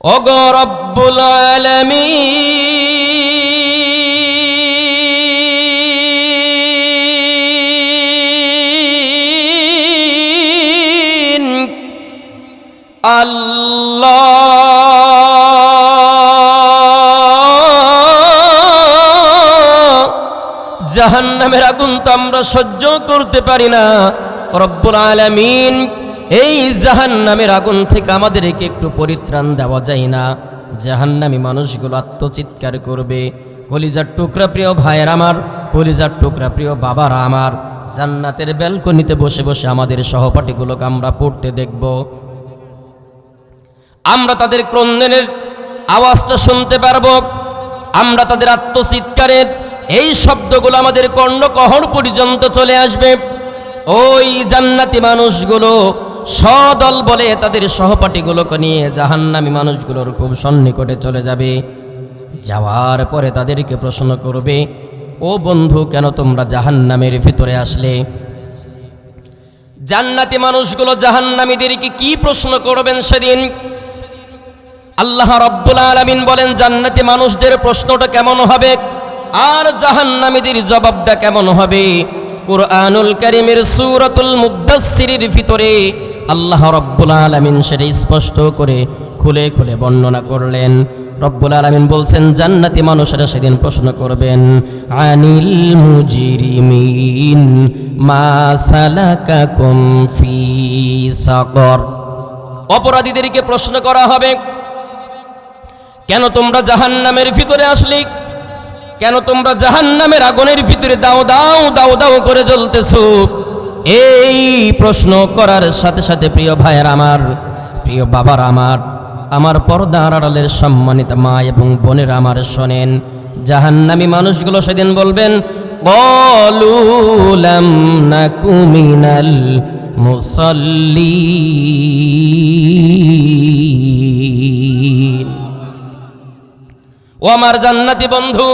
ওগো রব্বুল আলামিন। আল্লাহ। জাহান্নামের আগুন তো আমরা সহ্য করতে পারি না। রব্বুল আলামিন এই জাহান্নামের আগুন থেকে আমাদেরকে একটু পরিত্রাণ দেওয়া যায় না। জাহান্নামী মানুষগুলো আত্মচিৎকার করবে। কলিজার টুকরা প্রিয় ভাইয়ের আমার, কলিজার টুকরা প্রিয় বাবারা আমার। জান্নাতের ব্যালকনিতে বসে বসে আমাদের সহপাঠীগুলোকে আমরা পড়তে দেখব। আমরা তাদের ক্রন্দনের আওয়াজটা শুনতে পারব। আমরা তাদের আত্মচিৎকারের এই শব্দগুলো আমাদের কর্ণকহর পর্যন্ত চলে আসবে। ওই জান্নাতি মানুষগুলো সদল বলে তাদের সহপাঠীগুলোকে নিয়ে জাহান্নামী মানুষগুলোর খুব সন্নিকটে চলে যাবে। যাওয়ার পরে তাদেরকে প্রশ্ন করবে, ও বন্ধু, কেন তোমরা জাহান্নামের ভিতরে আসলে? জান্নাতি মানুষগুলো জাহান্নামীদেরকে কি প্রশ্ন করবেন সেদিন? আল্লাহ রব্বুল আলমিন বলেন, জান্নাতি মানুষদের প্রশ্নটা কেমন হবে? আর জাহান্নামীদের জবাবটা কেমন হবে? কুরআনুল করিমের সুরতুল মুদাসসিরের ভিতরে আল্লাহ রব্বুল আলমিন সেটা স্পষ্ট করে খুলে খুলে বর্ণনা করলেন। রব্বুল আলমিন বলছেন, জান্নাতি মানুষেরা সেদিন প্রশ্ন করবেন, আনিল অপরাধীদেরকে প্রশ্ন করা হবে, কেন তোমরা জাহান্নামের ভিতরে আসলি? কেন তোমরা জাহান্নামের আগুনের ভিতরে দাও দাও দাও দাও করে জ্বলতেছো? এই প্রশ্ন করার সাথে সাথে প্রিয় ভাইয়ের আমার, প্রিয় বাবার আমার আমার পর্দার আড়ালের সম্মানিত মা এবং বোনের আমার শোনেন। জাহান্নামী মানুষগুলো সেদিন বলবেন কলুলাম নাকুমিনাল মুসল্লিন। ও আমার জান্নাতি বন্ধু,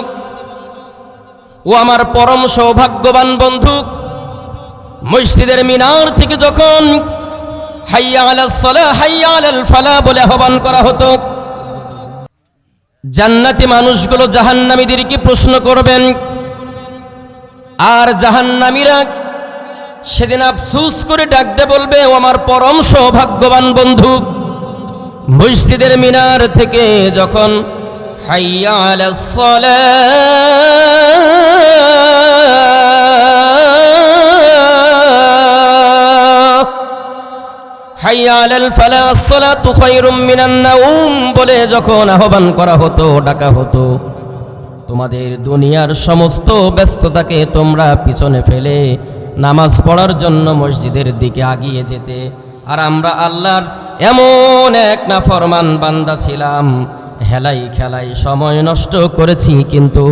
ও আমার পরম সৌভাগ্যবান বন্ধু মসজিদের মিনার থেকে যখন আলাল সালা আলাল আহ্বান করা হতো, জান্নাতি মানুষগুলো জাহান্নামীদেরকে প্রশ্ন করবেন? আর জাহান্নামীরা সেদিন আফসুস করে ডাকতে বলবে, ও আমার পরম সৌভাগ্যবান বন্ধু, মসজিদের মিনার থেকে যখন হাইয়া আলাস সালাহ বলে যখন আহ্বান করা হতো, ডাকা হতো, তোমাদের দুনিয়ার সমস্ত ব্যস্ততাকে তোমরা পিছনে ফেলে নামাজ পড়ার জন্য মসজিদের দিকে আগিয়ে যেতে। আর আমরা আল্লাহর এমন এক না ফরমান বান্দা ছিলাম, হেলাই খেলাই সময় নষ্ট করেছি, কিন্তু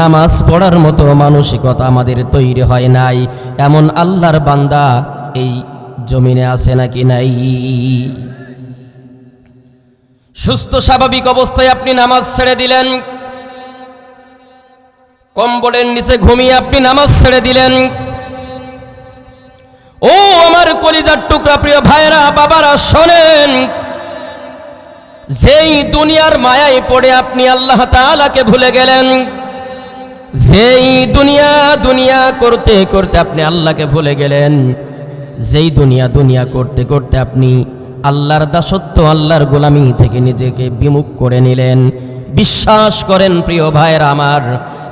নামাজ পড়ার মতো মানসিকতা আমাদের তৈরি হয় নাই। এমন আল্লাহর বান্দা এই জমিনে আছে নাকি নাই? সুস্থ, স্বাভাবিক অবস্থায় আপনি নামাজ ছেড়ে দিলেন। কম্বলের নিচে ঘুমিয়ে আপনি নামাজ ছেড়ে দিলেন। ও আমার কলিজার টুকরা, প্রিয় ভাইরা বাবারা, শোনেন। যেই দুনিয়ার মায়ায় পড়ে আপনি আল্লাহ তাআলাকে ভুলে গেলেন, যেই দুনিয়া দুনিয়া করতে করতে আপনি আল্লাহকে ভুলে গেলেন। যেই দুনিয়া দুনিয়া করতে করতে আপনি আল্লাহর দাসত্ব, আল্লাহর গোলামি থেকে নিজেকে বিমুখ করে নিলেন। বিশ্বাস করেন প্রিয় ভাইয়ের আমার,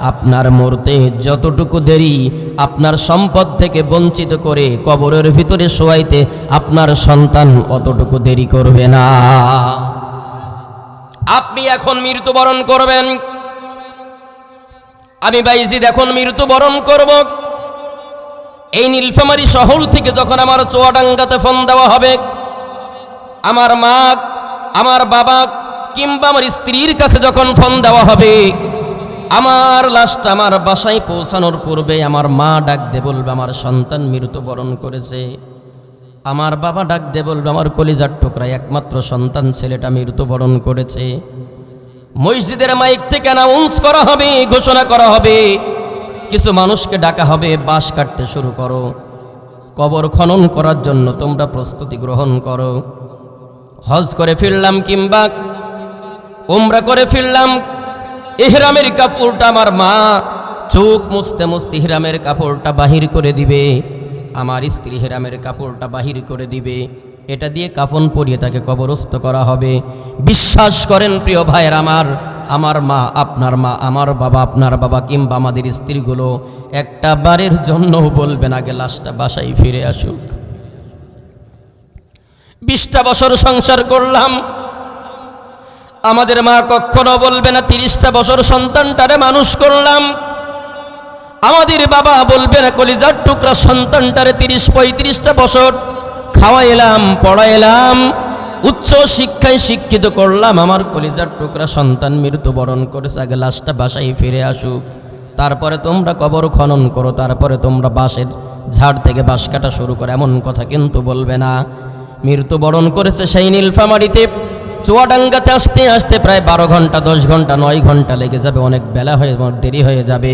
আপনার মরতে যতটুকু দেরি, আপনার সম্পদ থেকে বঞ্চিত করে কবরের ভিতরে শোয়াইতে আপনার সন্তান অতটুকু দেরি করবে না। আপনি এখন মৃত্যুবরণ করবেন। আমি বাইজিদ এখন মৃত্যুবরণ করব। এই নীলফামারি শহর থেকে যখন আমার চোয়াডাঙ্গাতে ফোন দেওয়া হবে, আমার মা, আমার বাবা কিংবা আমার স্ত্রীর কাছে যখন ফোন দেওয়া হবে, আমার লাশটা আমার বাসায় পৌঁছানোর পূর্বে আমার মা ডাক দে বলবে, আমার সন্তান মৃত্যুবরণ করেছে। আমার বাবা ডাক দে বলবে, আমার কলিজার টুকরায় একমাত্র সন্তান ছেলেটা মৃত্যুবরণ করেছে। মসজিদের মাইক থেকে অ্যানাউন্স করা হবে, ঘোষণা করা হবে। কিছু মানুষকে ডাকা হবে, বাঁশ কাটতে শুরু করো। কবর খনন করার জন্য তোমরা প্রস্তুতি গ্রহণ করো। হজ করে ফিরলাম কিংবা উমরা করে ফিরলাম। ইহরামের কাপড়টা আমার মা চোখ মুছতে মুছতে হিরামের কাপড়টা বাহির করে দিবে। আমার স্ত্রী হিরামের কাপড়টা বাহির করে দিবে। এটা দিয়ে কাফন পরিয়ে তাকে কবরস্থ করা হবে। বিশ্বাস করেন প্রিয় ভাইয়ের আমার আমার মা আপনার মা, আমার বাবা আপনার বাবা কিংবা আমাদের স্ত্রীগুলো একটা বারের জন্য বলবেন আগে লাশটা বাসায় ফিরে আসুক। বিশটা বছর সংসার করলাম। আমাদের মা কখনো বলবে না তিরিশটা বছর সন্তানটারে মানুষ করলাম। আমাদের বাবা বলবে না কলিজার টুকরা সন্তানটারে তিরিশ পঁয়ত্রিশটা বছর খাওয়াইলাম, পড়াইলাম। উচ্চ শিক্ষায় শিক্ষিত করলাম, আমার কলিজার টুকরা সন্তান মৃত্যুবরণ করেছে, আগে লাশটা বাসায় ফিরে আসুক। তারপরে তোমরা কবর খনন করো, তারপরে তোমরা বাঁশের ঝাড় থেকে বাঁশ কাটা শুরু করো, এমন কথা কিন্তু বলবে না। মৃত্যুবরণ করেছে সেই নীলফামারিতে, চুয়াডাঙ্গাতে আসতে আসতে প্রায় বারো ঘণ্টা, দশ ঘণ্টা, নয় ঘণ্টা লেগে যাবে, অনেক বেলা হয়ে দেরি হয়ে যাবে।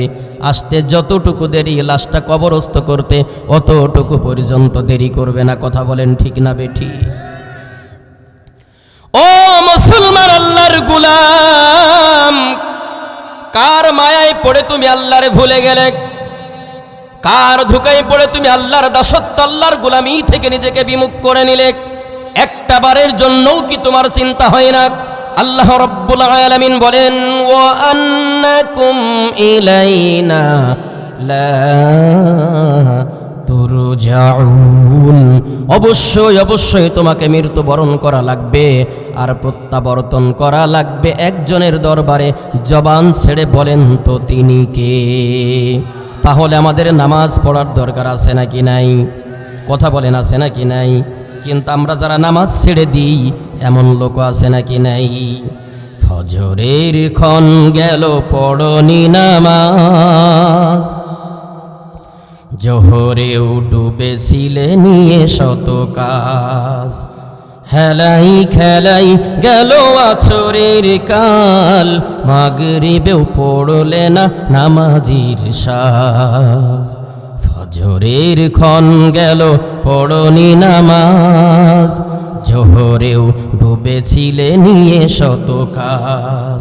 আসতে যতটুকু দেরি, লাশটা কবরস্থ করতে অতটুকু পর্যন্ত দেরি করবে না, কথা বলেন ঠিক না বেঠি ও মুসলমান আল্লাহর গুলাম, কার মায়ায় পড়ে তুমি আল্লাহরে ভুলে গেলে? কার ধুকাই পড়ে তুমি আল্লাহর দাসত্ব, আল্লাহর গুলামি থেকে নিজেকে বিমুখ করে নিলে? একটা বারের জন্যও কি তোমার চিন্তা হয় না? আল্লাহ রব্বুল আলামিন বলেন ও আন্নাকুম ইলাইনা লা তুরজাউন। অবশ্যই অবশ্যই তোমাকে মৃত্যুবরণ করা লাগবে আর প্রত্যাবর্তন করা লাগবে একজনের দরবারে। জবান ছেড়ে বলেন তো তিনি কে? তাহলে আমাদের নামাজ পড়ার দরকার আছে নাকি নাই? কথা বলেন, আছে নাকি নাই? কিন্তু আমরা যারা নামাজ ছেড়ে দিই, এমন লোক আছে নাকি নাই? ফজরের ক্ষণ গেল, পড়নি নামাজ। জোহরেও ডুবেছিলে নিয়ে শত কাজ। হেলাই খেলাই গেল আছরের কাল, মাগরিবেও পড়লে না নামাজির সাজ। ফজরের ক্ষণ গেল, পড়নি নামাজ। জোহরেও ডুবেছিলে নিয়ে শত কাজ।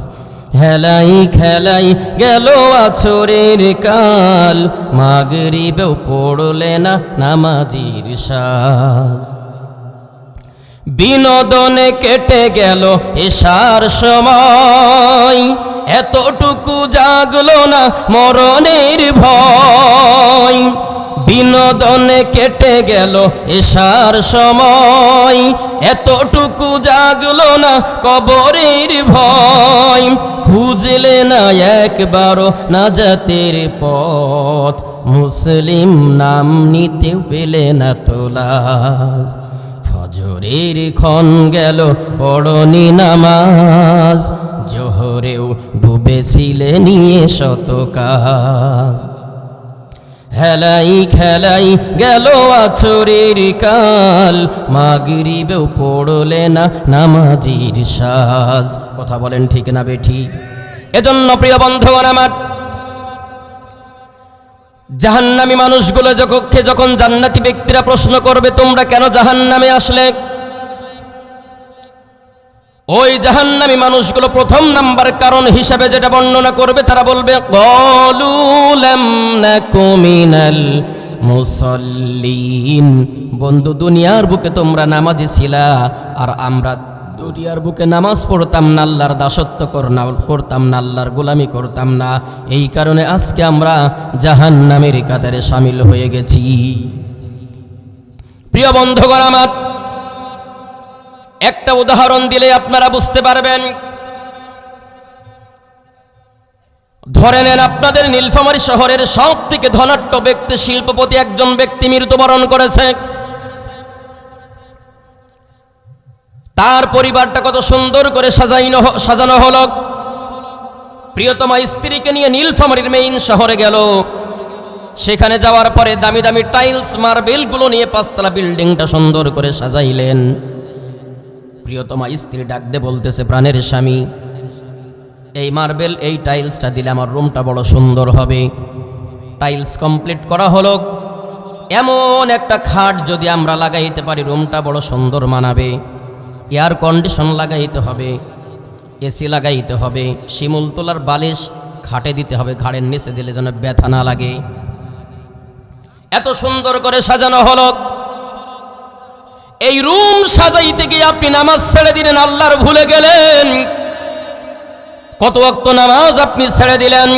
হেলাই খেলাই গেল আছরের কাল। মাগরিবেও পড়লে না নামাজির সাজ। বিনোদনে কেটে গেল এসার সময়। এতটুকু জাগলো না মরণের ভয়। বিনোদনে কেটে গেল এসার সময়। এতটুকু জাগলো না কবরের ভয়। খুঁজলে না একবারও না জাতের পথ। মুসলিম নাম নিতেও পেলে না তোলাজ। ফজরের ক্ষণ গেল, পড়নি নামাজ। জোহরেও ডুবেছিলে নিয়ে শত কাজ। হেলাই খেলাই গেল আছরের কাল। মাগরিবেও পড়লে না নামাজির সাজ। কথা বলেন ঠিক না বেঠি? এজন্য প্রিয় বন্ধুগণ আমার, জাহান্নামী মানুষগুলো যকক্ষে যখন জান্নাতি ব্যক্তিরা প্রশ্ন করবে, তোমরা কেন জাহান্নামে আসলে? ওই জাহান্নামী মানুষগুলো প্রথম নাম্বার কারণ হিসাবে যেটা বর্ণনা করবে, তারা বলবে মুসল্লিন। বন্ধু, দুনিয়ার বুকে তোমরা নামাজি ছিলা, আর আমরা দুনিয়ার বুকে নামাজ পড়তাম না, আল্লাহর দাসত্ব করতাম না, আল্লাহর গোলামি করতাম না। এই কারণে আজকে আমরা জাহান্নামের কাতারে সামিল হয়ে গেছি। প্রিয় বন্ধুগণ আমার, একটা উদাহরণ দিলে আপনারা বুঝতে পারবেন। ধরে নেন আপনাদের নীলফামারী শহরের সব থেকে ধনাট্য ব্যক্তি, শিল্পপতি একজন ব্যক্তি মৃত্যুবরণ করেছে। তার পরিবারটা কত সুন্দর করে সাজাইনো সাজানো হলো। প্রিয়তমা স্ত্রীকে নিয়ে নীলফামারীর মেইন শহরে গেল। সেখানে যাওয়ার পরে দামি দামি টাইলস, মার্বেলগুলো নিয়ে পাঁচতলা বিল্ডিংটা সুন্দর করে সাজাইলেন। প্রিয়তমা স্ত্রী ডাকতে বলতেছে, প্রাণের স্বামী এই মার্বেল, এই টাইলসটা দিলে আমার রুমটা বড় সুন্দর হবে। টাইলস কমপ্লিট করা হলো। এমন একটা খাট যদি আমরা লাগাইতে পারি, রুমটা বড় সুন্দর মানাবে। এয়ার কন্ডিশন লাগাইতে হবে, এসি লাগাইতে হবে, শিমুল তোলার বালিশ খাটে দিতে হবে, ঘাড়ের নিচে দিলে যেন ব্যথা না লাগে। এত সুন্দর করে সাজানো হলো। এই রুম সাজাইতে গিয়ে আপনি নামাজ ছেড়ে দিলেন, আল্লাহর ভুলে গেলেন। কত অক্ত নামাজ আপনি ছেড়ে দিলেন?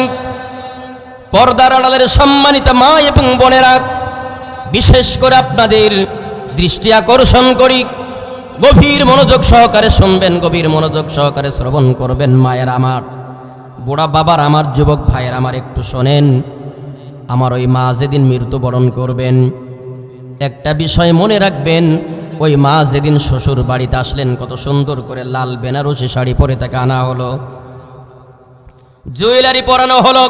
পর্দার আড়ালের সম্মানিত মা এবং বোনেরা, বিশেষ করে আপনাদের দৃষ্টি আকর্ষণ করি, গভীর মনোযোগ সহকারে শুনবেন, গভীর মনোযোগ সহকারে শ্রবণ করবেন, মায়ের আমার, বুড়া বাবার আমার, যুবক ভাইয়ের আমার, একটু শোনেন। আমার ওই মা যেদিন মৃত্যুবরণ করবেন, একটা বিষয় মনে রাখবেন, ওই মা যেদিন শ্বশুর বাড়িতে আসলেন, কত সুন্দর করে লাল বেনারসি শাড়ি পরে তাকে আনা হলো। জুয়েলারি পরানো হলো।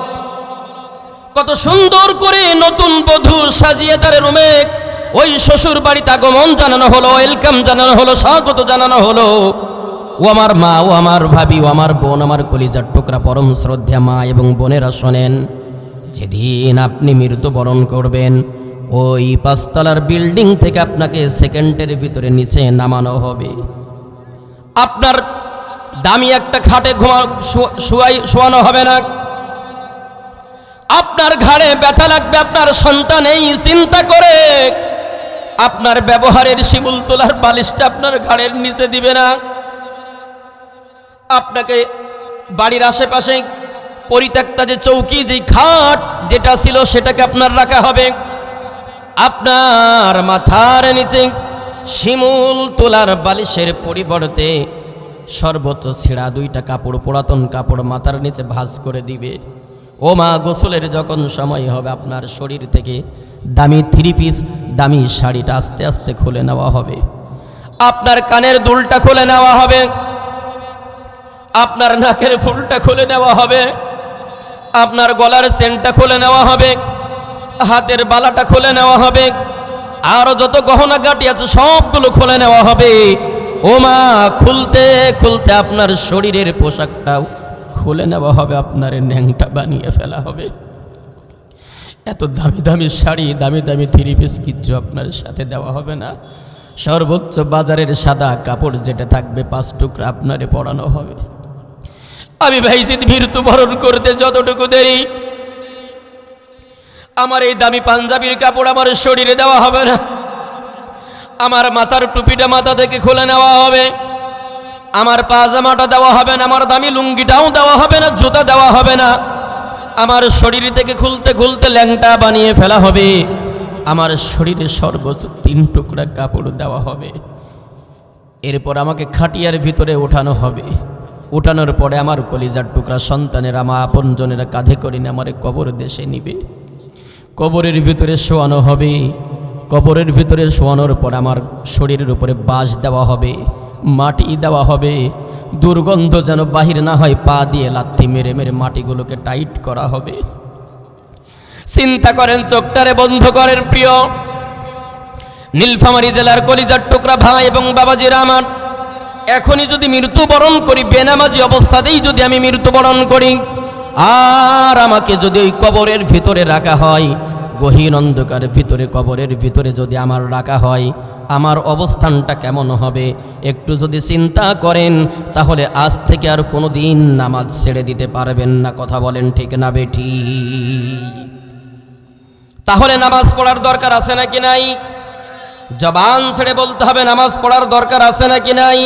কত সুন্দর করে নতুন বধূ সাজিয়ে তার রুমে ওই শ্বশুর বাড়িতে আগমন জানানো হলো ওয়েলকাম জানানো হলো, স্বাগত জানানো হলো। ও আমার মা, ও আমার ভাবি, ও আমার বোন, আমার কলিজার টুকরা পরম শ্রদ্ধা মা এবং বোনেরা শোনেন, যেদিন আপনি মৃত্যুবরণ করবেন, ওই পাঁচতলার বিল্ডিং থেকে আপনাকে সেকেন্ডের ভিতরে নিচে নামানো হবে। আপনার দামি একটা খাটে ঘুমা শুয়াই শোয়ানো হবে না। আপনার ঘাড়ে ব্যথা লাগবে, আপনার সন্তান এই চিন্তা করে। আপনার ব্যবহারের শিমুল তোলার বালিশটা আপনার ঘাড়ের নিচে দিবে না। আপনাকে বাড়ির আশেপাশে পরিত্যক্তা যে চৌকি, যে খাট যেটা ছিল সেটাকে আপনার রাখা হবে। আপনার মাথার নিচে শিমুল তোলার বালিশের পরিবর্তে সর্বোচ্চ ছেঁড়া দুইটা কাপড়, পুরাতন কাপড় মাথার নিচে ভাজ করে দিবে। ও মা, গোসলের যখন সময় হবে, আপনার শরীর থেকে দামি থ্রি পিস দামি শাড়িটা আস্তে আস্তে খুলে নেওয়া হবে। আপনার কানের দুলটা খুলে নেওয়া হবে। আপনার নাকের ফুলটা খুলে নেওয়া হবে। আপনার গলার চেনটা খুলে নেওয়া হবে। হাতের বালাটা খুলে নেওয়া হবে। আরও যত গহনা গাটি আছে, সবগুলো খুলে নেওয়া হবে। ও মা খুলতে খুলতে আপনার শরীরের পোশাকটাও খুলে নেওয়া হবে, আপনার ন্যাংটা বানিয়ে ফেলা হবে। এত দামি দামি শাড়ি, দামি দামি থ্রি পিস কিচ্ছু আপনার সাথে দেওয়া হবে না। সর্বোচ্চ বাজারের সাদা কাপড় যেটা থাকবে, পাঁচ টুকরা আপনারে পরানো হবে। আমি ভাই যদি মৃত্যুবরণ করতে যতটুকু দেরি, আমার এই দামি পাঞ্জাবির কাপড় আমার শরীরে দেওয়া হবে না। আমার মাথার টুপিটা মাথা থেকে খুলে নেওয়া হবে। আমার পাজামাটা দেওয়া হবে না, আমার দামি লুঙ্গিটাও দেওয়া হবে না, জুতা দেওয়া হবে না। আমার শরীর থেকে খুলতে খুলতে ল্যাংটা বানিয়ে ফেলা হবে। আমার শরীরে সর্বোচ্চ তিন টুকরা কাপড় দেওয়া হবে। এরপর আমাকে খাটিয়ার ভিতরে ওঠানো হবে। উঠানোর পরে আমার কলিজার টুকরা সন্তানের আমার আপনজনেরা কাঁধে করে নিয়ে আমার কবর দেশে নিবে। কবরের ভিতরে শোয়ানো হবে। কবরের ভিতরে শোয়ানোর পর আমার শরীরের উপরে বাঁশ দেওয়া হবে, মাটি দেওয়া হবে। দুর্গন্ধ যেন বাহির না হয়, পা দিয়ে লাথি মেরে মেরে মাটিগুলোকে টাইট করা হবে। চিন্তা করেন চোখটারে বন্ধ করেন প্রিয়। নীলফামারী জেলার কলিজার টুকরা ভাই এবং বাবাজিরা আমার, এখনই যদি মৃত্যুবরণ করি, বেনামাজি অবস্থাতেই যদি আমি মৃত্যুবরণ করি, আর আমাকে যদি ওই কবরের ভিতরে রাখা হয় গহীন অন্ধকারের ভিতরে, কবরের ভিতরে যদি আমার রাখা হয়, আমার অবস্থানটা কেমন হবে? একটু যদি চিন্তা করেন, তাহলে আজ থেকে আর কোনো দিন নামাজ ছেড়ে দিতে পারবেন না। কথা বলেন ঠিক না বেঠি? তাহলে নামাজ পড়ার দরকার আছে নাকি নাই? জবান ছেড়ে বলতে হবে, নামাজ পড়ার দরকার আছে নাকি নাই?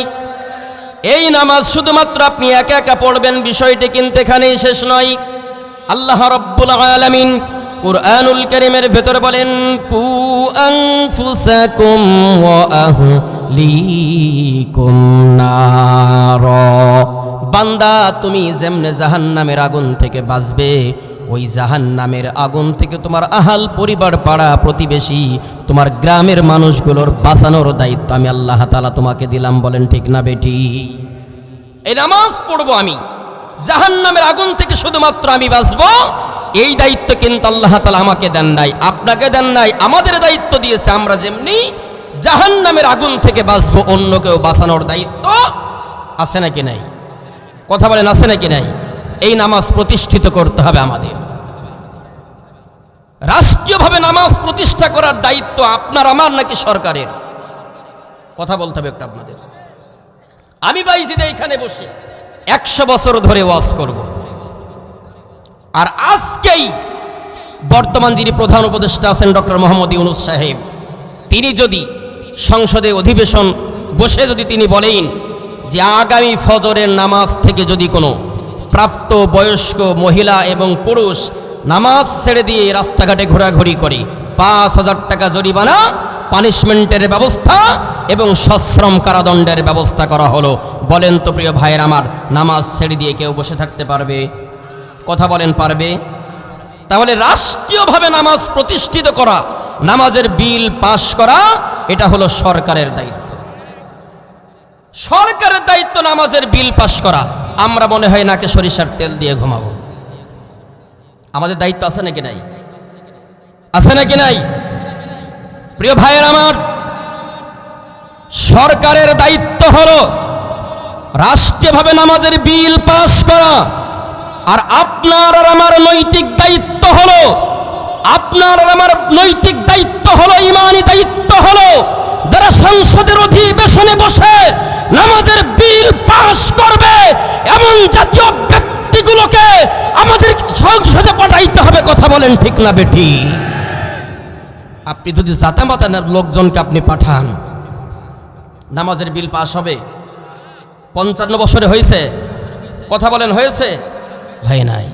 এই নামাজ শুধুমাত্র আপনি একা একা পড়বেন, বিষয়টি কিন্তু এখানেই শেষ নয়। আল্লাহ রব্বুল আলামিন কুরআনুল কারীমের ভেতর বলেন কু আনফুসাকুম ওয়া আহলিকুম নার। বান্দা, তুমি যেমনে জাহান্নামের আগুন থেকে বাঁচবে, ওই জাহান্নামের আগুন থেকে তোমার আহাল পরিবার পাড়া প্রতিবেশী, তোমার গ্রামের মানুষগুলোর বাঁচানোর দায়িত্ব আমি আল্লাহ তালা তোমাকে দিলাম, বলেন ঠিক না বেটি? এই নামাজ পড়ব আমি, জাহান্নামের আগুন থেকে শুধুমাত্র আমি বাঁচবো এই দায়িত্ব কিন্তু আল্লাহ তালা আমাকে দেন নাই, আপনাকে দেন নাই, আমাদের দায়িত্ব দিয়েছে, আমরা যেমনি জাহান্নামের আগুন থেকে বাঁচবো অন্য কেউ বাঁচানোর দায়িত্ব আছে নাকি নাই? কথা বলেন, আছে নাকি নাই? এই নামাজ প্রতিষ্ঠিত করতে হবে আমাদের। রাষ্ট্রীয়ভাবে নামাজ প্রতিষ্ঠা করার দায়িত্ব আপনার, আমার নাকি সরকারের? কথা বলতে হবে একটা আপনাদের। আমি বাইজিদে এখানে বসে একশো বছর ধরে ওয়াজ করব। আর আজকেই বর্তমান যিনি প্রধান উপদেষ্টা আছেন ডক্টর মোহাম্মদ ইউনুস সাহেব, তিনি যদি সংসদে অধিবেশন বসে যদি তিনি বলেন যে আগামী ফজরের নামাজ থেকে যদি কোনো প্রাপ্ত বয়স্ক মহিলা এবং পুরুষ নামাজ ছেড়ে দিয়ে রাস্তাঘাটে ঘোরাঘুরি করে পাঁচ হাজার টাকা জরিমানা, পানিশমেন্টের ব্যবস্থা এবং সশ্রম কারাদণ্ডের ব্যবস্থা করা হলো। বলেন তো প্রিয় ভাইয়ের আমার, নামাজ ছেড়ে দিয়ে কেউ বসে থাকতে পারবে? কথা বলেন পারবে? তাহলে রাষ্ট্রীয়ভাবে নামাজ প্রতিষ্ঠিত করা, নামাজের বিল পাশ করা, এটা হলো সরকারের দায়িত্ব। সরকারের দায়িত্ব নামাজের বিল পাশ করা। আমরা মনে হয় নাকে সরিষার তেল দিয়ে ঘুমাবো। আমাদের দায়িত্ব আছে নাকি নাই? আছে নাকি নাই? প্রিয় ভাইয়ের আমার, সরকারের দায়িত্ব হলো রাষ্ট্রীয়ভাবে নামাজের বিল পাশ করা। আর আপনার আর আমার নৈতিক দায়িত্ব হলো, আপনার আর আমার নৈতিক দায়িত্ব হলো, ইমানি দায়িত্ব হলো, যারা সংসদের অধিবেশনে বসে নামাজের বিল পাশ করবে, এমন জাতীয় ব্যক্তিগুলোকে আমাদের সংসদে পাঠাইতে হবে, কথা বলেন ঠিক না বেটি আপনি যদি জাতামাতা লোকজনকে আপনি পাঠান, নামাজের বিল পাশ হবে, পঞ্চান্ন বছরে হয়েছে, কথা বলেন হয়েছে? হয় নাই।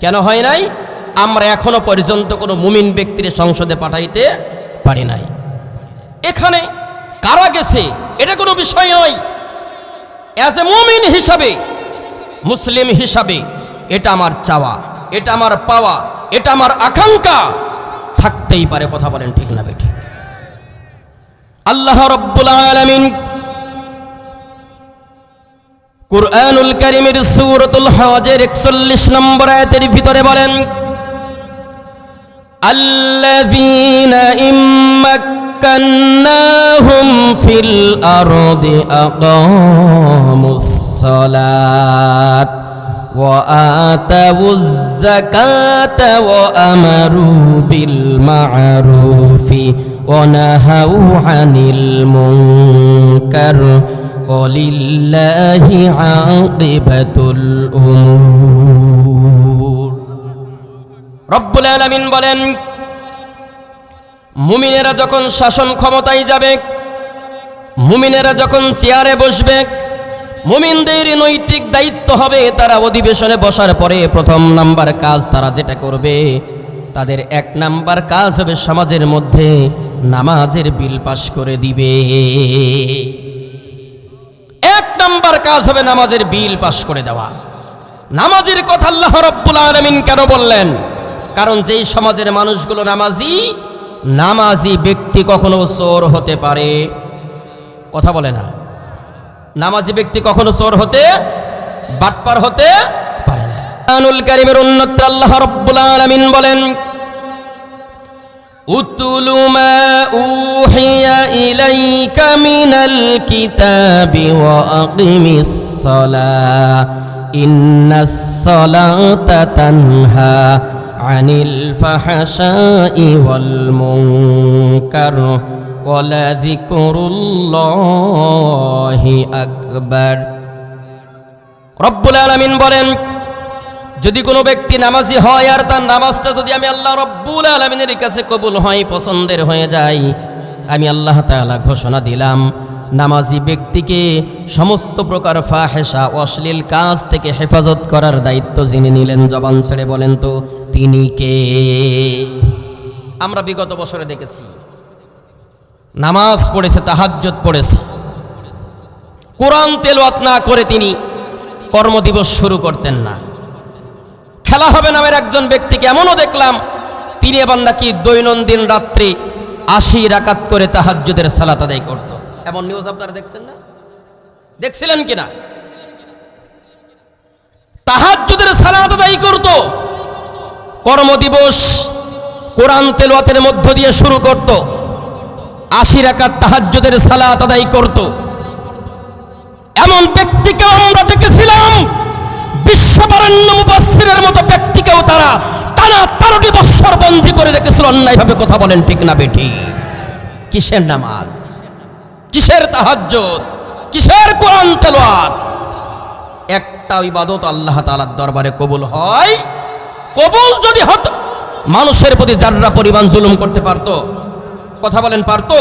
কেন হয় নাই? আমরা এখনও পর্যন্ত কোনো মুমিন ব্যক্তির সংসদে পাঠাইতে পারি নাই। এখানে কারা গেছে? এটা কোনো বিষয় নয়। অ্যাজ এ মুমিন হিসাবে, মুসলিম হিসাবে এটা আমার চাওয়া, এটা আমার পাওয়া, এটা আমার আকাঙ্ক্ষা। থাকতেই পারে, কথা বলেন ঠিক না বেঠিক আল্লাহ রব্বুল আলামিন কুরআনুল কারীমের সূরাতুল হজের 41 নম্বর আয়াতের ভিতরে বলেন আল্লাযীনা ইম্মাক্কান্নাহুম ফিল আরদি আকামুস সালাত وآتوا الزكاة وأمروا بالمعروف ونهوا عن المنكر ওলিল্লাহি আকিবাতুল উমুর রব্বুল আলামিন বলেন, মুমিনেরা যখন শাসন ক্ষমতায় যাবে, মুমিনেরা যখন চেয়ারে বসবে, মুমিনদের নৈতিক দায়িত্ব হবে তারা অধিবেশনে বসার পরে প্রথম নাম্বার কাজ তারা যেটা করবে, তাদের এক নাম্বার কাজ হবে সমাজের মধ্যে নামাজের বিল পাশ করে দিবে। এক নাম্বার কাজ হবে নামাজের বিল পাশ করে দেওয়া। নামাজের কথা আল্লাহ রব্বুল আলমিন কেন বললেন? কারণ যেই সমাজের মানুষগুলো নামাজি নামাজি ব্যক্তি কখনো চোর হতে পারে। কথা বলে না। নামাজি ব্যক্তি কখনো চোর হতে, বাটপার হতে পারে না। আনুল কারিমের উন্নত আল্লাহ রব্বুল আলামিন বলেন উতুলু মা উহিয়া ইলাইকা মিনাল কিতাবি ওয়া আকিমিস সালাহ ইন্নাস সালাতা তানহা আনিল ফাহশাই ওয়াল মুনকার ولذكر الله আকবার রব্বুল আলামিন বলেন যদি কোনো ব্যক্তি নামাজি হয় আর তার নামাজটা যদি আমি আল্লাহ রব্বুল আলমিনের কাছে কবুল হয়, পছন্দের হয়ে যায়, আমি আল্লাহ তাআলা ঘোষণা দিলাম, নামাজি ব্যক্তিকে সমস্ত প্রকার ফাহেসা অশ্লীল কাজ থেকে হেফাজত করার দায়িত্ব যিনি নিলেন, জবান ছেড়ে বলেন তো, তিনি কে? আমরা বিগত বছরে দেখেছি, নামাজ পড়েছে তাহাজ্জত পড়েছে। কোরআন তেলওয়াত না করে তিনি কর্মদিবস শুরু করতেন না। খেলা হবে নামের একজন ব্যক্তিকে এমনও দেখলাম, তিনি এবার নাকি দৈনন্দিন রাত্রি আশি রাকাত করে তাহাজ্জুদের সালাত আদায় করত। এমন নিউজ আপনারা দেখছেন না? দেখছিলেন কিনা? তাহাজ্জুদের সালাত আদায় করত। কর্মদিবস কোরআন তেলওয়াতের মধ্য দিয়ে শুরু করত। আশি রাকাত তাহাজ্জুদের সালাত আদায় করত। এমন ব্যক্তিকে আমরা দেখেছিলাম বিশ্ববরেণ্য মুবাসসিরের মতো ব্যক্তিকেও তারা টানা তেরোটি বৎসর বন্দী করে রেখেছিল। অন্যায়ভাবে কথা বলেন, ঠিক না বেটি কিসের নামাজ? কিসের তাহাজ্জুদ? কিসের কোরআন তেলাওয়াত? একটা ইবাদত আল্লাহ তাআলার দরবারে কবুল হয়। কবুল যদি হতো, মানুষের প্রতি যাররা পরিমাণ জুলুম করতে পারতো, কথা বলেন পারতো?